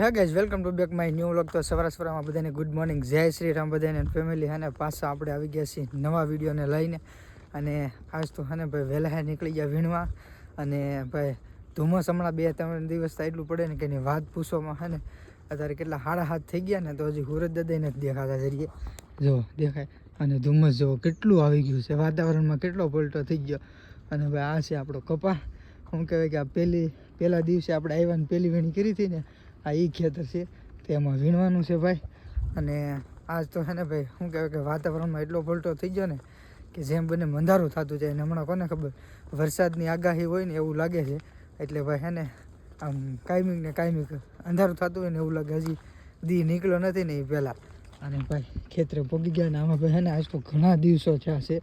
હા guys welcome to back my new vlog તો સવારા સવારમાં બધાને ગુડ મોર્નિંગ જય શ્રી રામ બધાને ફેમિલી અને પાછા આપણે આવી ગયા છીએ નવા વિડીયોને લઈને. અને આજ તો હને ભાઈ વહેલા નીકળી ગયા વીણવા. અને ભાઈ ધુમ્મસ હમણાં બે ત્રણ દિવસ તો એટલું પડે ને કે એની વાત પૂછવામાં હે ને, અત્યારે કેટલા હાડા હાથ થઈ ગયા ને, તો હજી હુરત દદાઈ નથી દેખાતા જરીએ જો, દેખાય. અને ધુમ્મસ જો કેટલું આવી ગયું છે. વાતાવરણમાં કેટલો પલટો થઈ ગયો. અને ભાઈ આ છે આપણો કપા. શું કહેવાય કે આ પહેલી, પહેલા દિવસે આપણે આવ્યા ને પહેલી વીણી કરી હતી ને આ એ ખેતર છે તેમાં વીણવાનું છે ભાઈ. અને આજ તો છે ને ભાઈ, શું કહેવાય કે વાતાવરણમાં એટલો પલટો થઈ ગયો ને કે જેમ બને મંધારું થતું જાય ને હમણાં કોને ખબર, વરસાદની આગાહી હોય ને એવું લાગે છે. એટલે ભાઈ હે ને, આમ કાયમિક ને કાયમિક અંધારું થતું હોય ને એવું લાગે, હજી દી નીકળ્યો નથી ને એ પહેલાં. અને ભાઈ, ખેતરે પગી ગયા ને આમાં ભાઈ હે ને, આજ તો ઘણા દિવસો થયા છે.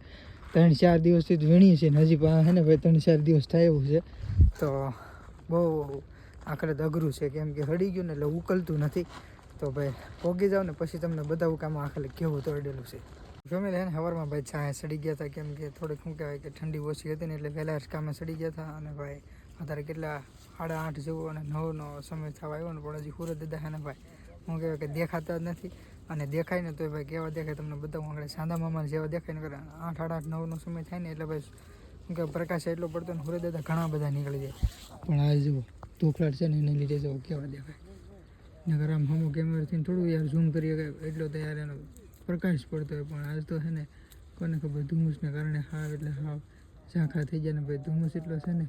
ત્રણ ચાર દિવસથી જ વીણીએ છીએ ને હજી હે ને ભાઈ, ત્રણ ચાર દિવસ થાય એવું છે. તો બહુ આખરે અઘરું છે, કેમ કે હળી ગયું ને એટલે ઉકલતું નથી. તો ભાઈ, પોગી જાવ ને પછી તમને બતાવું કે આમાં આખરે કેવું તોડેલું છે. ફેમિલી ને સવારમાં ભાઈ છાંય સડી ગયા હતા, કેમ કે થોડીક શું કહેવાય કે ઠંડી ઓછી હતી ને એટલે વહેલા કામે સડી ગયા હતા અને ભાઈ, અત્યારે કેટલા સાડા આઠ જેવો અને નવનો સમય થવા આવ્યો ને, પણ હજી સુરત દાદા હે ને ભાઈ. શું કહેવાય કે દેખાતા જ નથી અને દેખાય ને તો ભાઈ કેવા દેખાય તમને બતાવું આગળ સાંદા મામા જેવા દેખાય ને કરે. આઠ સાડા આઠ, નવનો સમય થાય ને એટલે ભાઈ, શું કે પ્રકાશ એટલો પડતો ને સુરત દાદા ઘણા બધા નીકળી જાય. પણ આ જુઓ તોખલાટ છે ને એને લીધે જુઓ કેવા દેખાય નગર આમ હમો કેમેરાથી થોડું યાર ઝૂમ કરીએ કે એટલો તો યાર એનો પ્રકાશ પડતો હોય, પણ આજ તો છે ને કોને ખબર ધુમ્મસને કારણે હાવ એટલે હાવ ઝાંખા થઈ જાય ને ભાઈ ધુમ્મસ એટલો છે ને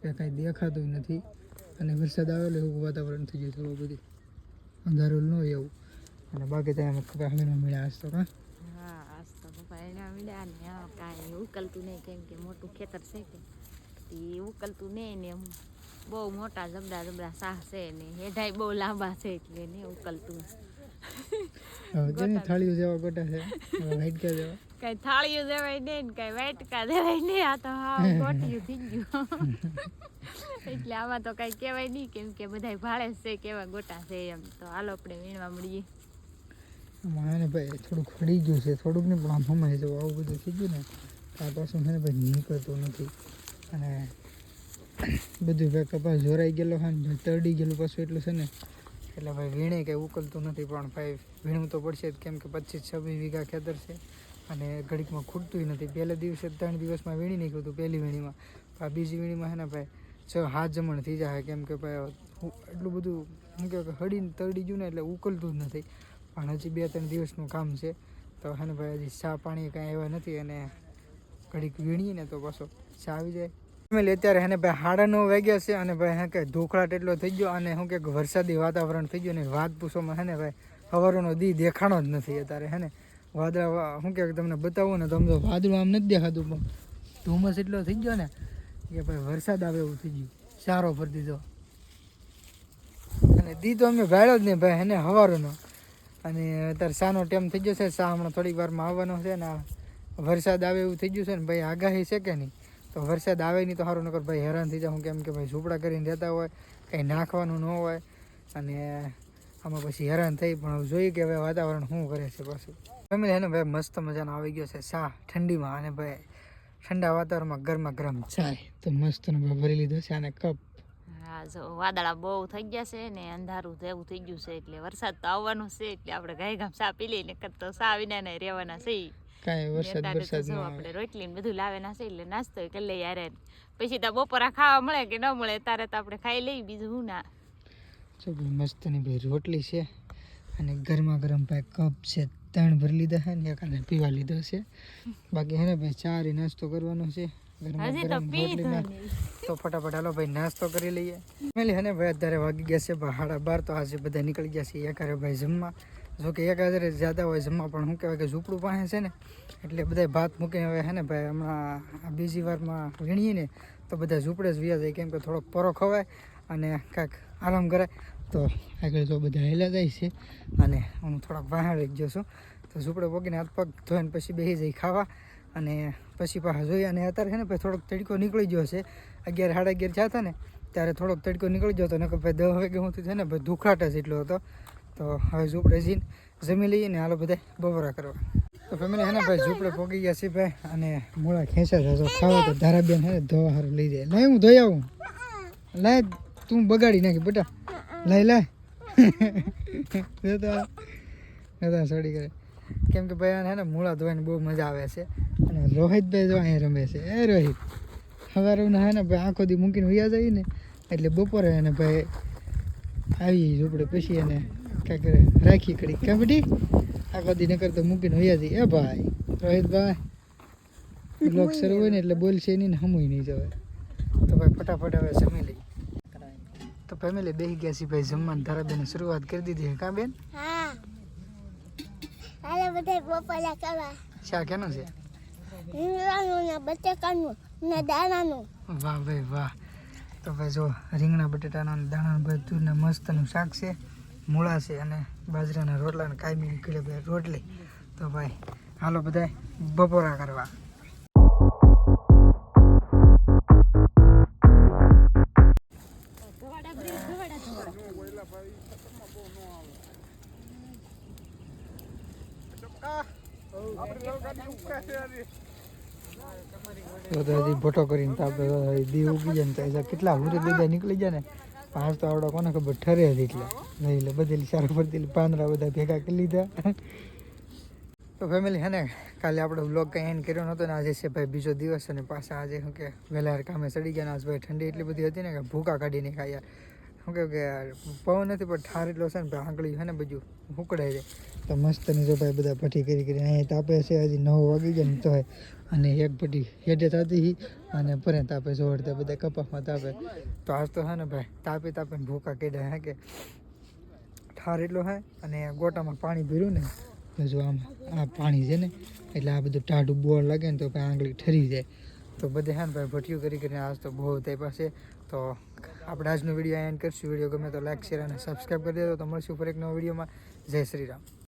કે કાંઈ દેખાતું નથી. અને વરસાદ આવેલો એવું વાતાવરણ થઈ ગયું થોડું બધું. અંધારું ન હોય એવું. અને બાકી તો એમ ખબર અમે મળ્યા આજ તો કાં ઉકલતું નહીં, કેમ કે મોટું ખેતર છે કે ઉકલતું નહીં ને એમ. બહુ મોટા જબડા જબડા સાહ છે ને હેઢાઈ બહુ લાંબા છે એટલે નહીં ઉકલતું જેની થાળીઓ જેવા ગોટા છે વાઇટકા જેવા. કઈ થાળીઓ દેવાય નહીં ને કાંઈ વાટકા દેવાય નહીં આ તો હા ગોટિયું થઈ ગયું. એટલે આમાં તો કઈ કહેવાય નહીં કેમ કે બધાય ભાળે છે કેવા ગોટા છે એમ. તો હાલો આપણે વીણવા મળીએ. આમાં ભાઈ થોડુંક હળી ગયું છે થોડુંક ને પણ આમ હમાઈ જવું આવું બધું થઈ ગયું ને આ પાછું મને ને ભાઈ નીકળતું નથી. અને બધું ભાઈ કપાસ જોરાઈ ગયેલો હોય ને તરડી ગયેલું પાછું એટલું છે ને, એટલે ભાઈ વીણે કંઈ ઉકલતું નથી, પણ ભાઈ વીણવું તો પડશે જ. કેમ કે પચીસ છવ્વીસ વીઘા ખેતર છે અને ઘડીકમાં ખૂટતું નથી. પહેલા દિવસે ત્રણ દિવસમાં વીણી નીકળ્યું હતું પહેલી વીણીમાં. આ બીજી વીણીમાં હે ને ભાઈ, છ હાથ જમણ થઈ જાય. કેમ કે ભાઈ એટલું બધું શું કહેવાય કે હળીને તરડી ગયું ને એટલે ઉકલતું જ નથી. પણ હજી બે ત્રણ દિવસનું કામ છે. તો હે ને ભાઈ, હજી ચા પાણી કાંઈ આવ્યા નથી અને ઘડીક વીણીએ ને તો પાછો ચા આવી જાય. ફેમિલી અત્યારે એને ભાઈ સાડા નવ વાગ્યા છે અને ભાઈ હે કે ધોખળાટ એટલો થઈ ગયો અને શું કે વરસાદી વાતાવરણ થઈ ગયું ને વાત પૂછોમાં હે ને ભાઈ સવારનો દી દેખાણો જ નથી અત્યારે, હે ને? વાદળા હું કે તમને બતાવું ને તો આમ તો વાદળું આમ નથી દેખાતું, પણ ધુમ્મસ એટલો થઈ ગયો ને કે ભાઈ વરસાદ આવે એવું થઈ ગયું. સારો ફરી દીધો. અને દી તો અમે ભાડ્યો જ નહીં ભાઈ એને હવારોનો. અને અત્યારે શાનો ટાઈમ થઈ ગયો છે શા હમણાં થોડીક વારમાં આવવાનો છે ને વરસાદ આવે એવું થઈ ગયું છે ને ભાઈ આગાહી છે કે નહીં? તો વરસાદ આવે નહીં તો સારું નકર ભાઈ હેરાન થઈ જાઉં કેમ કે ભાઈ ઝૂંપડા કરીને રહેતા હોય, કંઈ નાખવાનું ન હોય અને આમાં પછી હેરાન થઈ. પણ જોઈએ કે હવે વાતાવરણ શું કરે છે પાછું. ફેમિલી એને ભાઈ મસ્ત મજાનો આવી ગયો છે શા ઠંડીમાં અને ભાઈ ઠંડા વાતાવરણમાં ગરમા ગરમ ચાય તો મસ્ત ભાઈ ભરી લીધો છે અને કપ. વાદળા બહુ થઈ ગયા છે ને અંધારું જેવું થઈ ગયું છે એટલે વરસાદ તો આવવાનો છે એટલે આપણે ગાય ગામ સા પી લઈએ, નકર તો સા વિના ને રહેવાના છે ઈ. કાંઈ વરસાદ વરસાદ ન આપણે રોટલી ને બધું લાવેના છે એટલે નાસ્તો કરી લઈએ યારે પછી તો બપોરા ખાવા મળે કે ન મળે તારે તો આપણે ખાઈ લઈએ બીજું હું ના. જો ભાઈ મસ્તની ભાઈ રોટલી છે અને ગરમા ગરમ ભાઈ કપ છે ત્રણ ભરી લીધા છે ને એક આને પીવા લીધો છે. બાકી હે ને ભાઈ ચારી નાસ્તો કરવાનો છે. તો ફટાફટ હાલો ભાઈ નાસ્તો કરી લઈએ. ફેમિલી હે ને ભાઈ અત્યારે વાગી ગયા છે હાડા બાર તો આજે બધા નીકળી ગયા છે. એકારે ભાઈ જમવા. જો કે એક હાજર જ્યાદા હોય જમવા, પણ શું કહેવાય કે ઝૂંપડું પાસે છે ને, એટલે બધા ભાત મૂકીને હવે હે ને ભાઈ, હમણાં બીજી વારમાં વીણીએ ને, તો બધા ઝૂંપડે જ વ્યા જાય, કેમ કે થોડોક પરો ખવાય અને કાંઈક આરામ કરાય. તો આગળ તો બધા હેલા જાય છે અને હું થોડાક વાહણ રહી ગયો છું. તો ઝૂંપડે પોગીને હાથ પગ ધોઈને પછી બેસી જઈ ખાવા અને પછી પાછા જોઈએ. અને અત્યારે છે ને ભાઈ, થોડોક તડકો નીકળી ગયો છે. અગિયાર, સાડા અગિયાર થયા હતા ને, ત્યારે થોડોક તડકો નીકળી ગયો હતો. ને ભાઈ દસ વાગે હું છે ને, ભાઈ દુખાટ જ એટલો હતો. તો હવે ઝૂંપડે જઈને જમી લઈએ ને હાલો બધા બપોરા કરવા. તો ફેમિલી હે ને ભાઈ, ઝૂંપડે પોગી ગયા છે ભાઈ અને મૂળા ખેંચા તો ખાવા તો ધારાબેન હે ધોવા હારું લઈ જાય. લઈ હું ધોઈ આવું. લાય, તું બગાડી નાખી બેટા. લાય લાય. જોતા સોડી કરે કેમ કે ભાઈ હે ને મૂળા ધોવાની બહુ મજા આવે છે. અને રોહિતભાઈ જો અહીંયા રમે છે. એ રોહિત સવારે હે ને ભાઈ આખો દી મૂકીને ઉયા જઈએ ને, એટલે બપોરે એને ભાઈ આવી ઝૂંપડે પછી એને કાંઈક રાખી કરી. કે બધી આખો દી નકર તો મૂકીને વયા જાય એ ભાઈ રોહિતભાઈ લોક શરૂ હોય ને એટલે બોલશે નહીં ને હમુય નહીં જવાય. તો ભાઈ ફટાફટ હવે જમી લઈ તો ફેમિલી બેસી ગયા છીએ ભાઈ જમવાનું. ધારાબેન શરૂઆત કરી દીધી કાં બેન? શાક એનું છે? બટાકાનું દાણાનું. વાહ ભાઈ વાહ. તો ભાઈ જો રીંગણા બટેટાના દાણા બધું ને મસ્તનું શાક છે. મૂળા છે અને બાજરાના રોટલા કાયમી નીકળે ભાઈ રોટલી. તો ભાઈ, હાલો બધા બપોરા કરવા. ભોટો કરીને આપણે ઉગી જાય કેટલા હુરે બધા નીકળી જાય ને? પાંચ તો આવડો કોને ખબર? ઠરે જ એટલે. નહીં એટલે બધેલી સારું પડતી પાંદડા બધા ભેગા કરી લીધા. તો ફેમિલી હે ને, કાલે આપણે વ્લોગ કંઈ એન્ડ કર્યો નહોતો ને, આજે છે ભાઈ બીજો દિવસ અને પાછા આજે શું કે વહેલા કામે ચડી ગયા ને, આજ ભાઈ ઠંડી એટલી બધી હતી ને કે ભૂકા કાઢીને ખાયા. શું કહે કે પવન નથી, પણ ઠાર એટલો છે ને આંગળી છે ને બધું ઉકળાય છે. તો મસ્ત જો ભાઈ બધા ભઠ્ઠી કરી કરી. અહીંયા તાપે છે, હજી નવ વાગી જાય ને તો અને એક ભઠ્ઠી હેઠે થતી અને પરે તાપે જોડતા બધા કપાસમાં તાપે. તો આજ તો હે ને ભાઈ, તાપે તાપે ભૂકા કેડે હે કે ઠાર એટલો હે અને ગોટામાં પાણી ભર્યું ને, તો જો આમ આ પાણી છે ને, એટલે આ બધું ટાઢું બોર લાગે ને તો ભાઈ આંગળી ઠરી જાય. તો બધે હા ભાઈ, ભઠ્ઠીઓ કરી કરીને આજ તો બહુ થઈ પાસે તો આપણે આજનો વીડિયો એન્ડ કરશું. વીડિયો ગમે તો લાઈક શેર અને સબસ્ક્રાઈબ કરી દેજો. તો મળશું ફરી એક નવા વિડીયોમાં. જય શ્રી રામ.